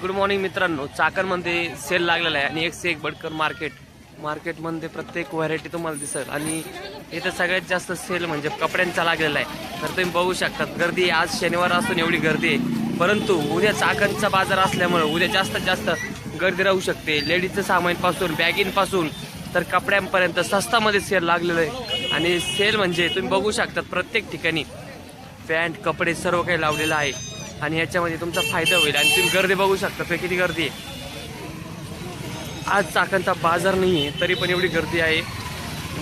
Good morning मित्रांनो. चाकणमध्ये sale लागलेला आहे आणि एक से एक बडकर मार्केट मार्केटमध्ये प्रत्येक व्हरायटी तुम्हाला दिसेल. आणि इथं सगळ्यात जास्त सेल म्हणजे कपड्यांचा लागलेला आहे. तर तुम्ही बघू शकतात गर्दी आज शनिवार असून एवढी गर्दी आहे. परंतु उद्या चाकणचा बाजार असल्यामुळे उद्या जास्तीत जास्त गर्दी राहू शकते. लेडीजचं सामानपासून बॅगिंपासून तर कपड्यांपर्यंत स्वस्तामध्ये सेल लागलेलं आहे. आणि सेल म्हणजे तुम्ही बघू शकतात प्रत्येक ठिकाणी. पॅन्ट कपडे सर्व काही लावलेलं आहे. आणि याच्यामध्ये तुमचा फायदा होईल. आणि तुम्ही गर्दी बघू शकता पे किती गर्दी आहे. आज चाकांचा बाजार नाही आहे तरी पण एवढी गर्दी आहे.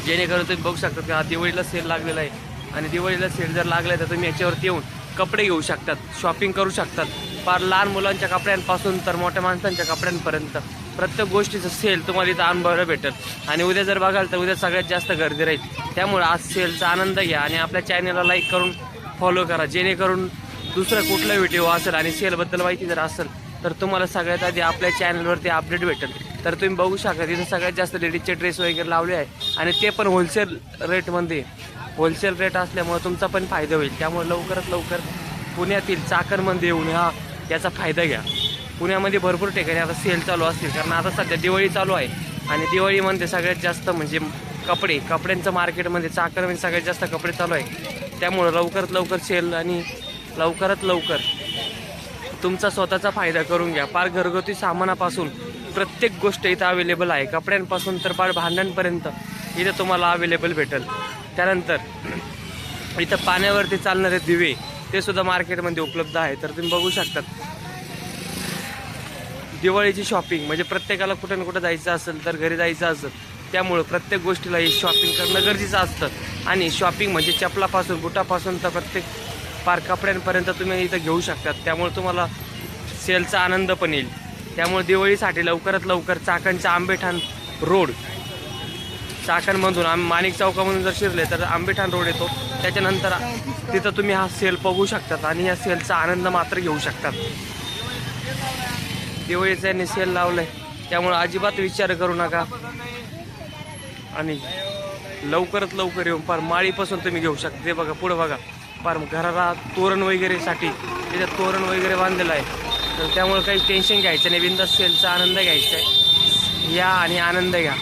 जेणेकरून तुम्ही बघू शकता की हा दिवाळीला सेल लागलेला आहे. आणि दिवाळीला सेल जर लागला तर तुम्ही याच्यावरती येऊन कपडे घेऊ शकतात शॉपिंग करू शकतात. फार लहान मुलांच्या कपड्यांपासून तर मोठ्या माणसांच्या कपड्यांपर्यंत प्रत्येक गोष्टीचं सेल तुम्हाला इथं अनुभवायला भेटेल. आणि उद्या जर बघाल तर उद्या सगळ्यात जास्त गर्दी राहील. त्यामुळे आज सेलचा आनंद घ्या आणि आपल्या चॅनलला लाईक करून फॉलो करा. जेणेकरून दुसरा कुठला व्हिडिओ असेल आणि सेलबद्दल माहिती जर असेल तर तुम्हाला सगळ्यात आधी आपल्या चॅनलवरती अपडेट भेटेल. तर तुम्ही बघू शकता तिथं सगळ्यात जास्त लेडीजचे ड्रेस वगैरे लावले आहे. आणि ते पण होलसेल रेटमध्ये होलसेल रेट असल्यामुळे तुमचा पण फायदा होईल. त्यामुळे लवकरात लवकर पुण्यातील चाकरमध्ये येऊन हा याचा फायदा घ्या. पुण्यामध्ये भरपूर ठिकाणी आता सेल चालू असतील. कारण आता सध्या दिवाळी चालू आहे. आणि दिवाळीमध्ये सगळ्यात जास्त म्हणजे कपडे कपड्यांचं मार्केटमध्ये चाकरमध्ये सगळ्यात जास्त कपडे चालू आहे. त्यामुळं लवकरात लवकर सेल आणि लवकरात लवकर तुमचा स्वतःचा फायदा करून घ्या. फार घरगुती सामानापासून प्रत्येक गोष्ट इथं अवेलेबल आहे. कपड्यांपासून तर फार भांड्यांपर्यंत इथं तुम्हाला अवेलेबल भेटेल. त्यानंतर इथं पाण्यावरती चालणारे दिवे ते सुद्धा मार्केटमध्ये उपलब्ध आहे. तर तुम्ही बघू शकतात. दिवाळीची शॉपिंग म्हणजे प्रत्येकाला कुठं ना कुठं जायचं असेल तर घरी जायचं असेल त्यामुळं प्रत्येक गोष्टीला ही शॉपिंग करणं गरजेचं असतं. आणि शॉपिंग म्हणजे चपलापासून बुटापासून तर प्रत्येक पार कपड्यांपर्यंत तुम्ही इथं घेऊ शकतात. त्यामुळे तुम्हाला सेलचा आनंद पण येईल. त्यामुळे दिवाळीसाठी लवकरात लवकर चाकणच्या आंबेठाण रोड चाकणमधून आम माणिक चौकामधून जर शिरले तर आंबेठाण रोड येतो. त्याच्यानंतर तिथं तुम्ही हा सेल बघू शकतात आणि या सेलचा आनंद मात्र घेऊ शकतात. दिवाळीचा यांनी सेल लावलाय. त्यामुळे अजिबात विचार करू नका. आणि लवकरात लवकर येऊन फार माळीपासून तुम्ही घेऊ शकता. ते बघा पुढं बघा. फार घराला तोरण वगैरेसाठी त्याच्यात तोरण वगैरे बांधलेलं आहे. तर त्यामुळे काही टेन्शन घ्यायचं नाही. बिंदास सेलचा आनंद घ्यायचा आहे. या आणि आनंद घ्या.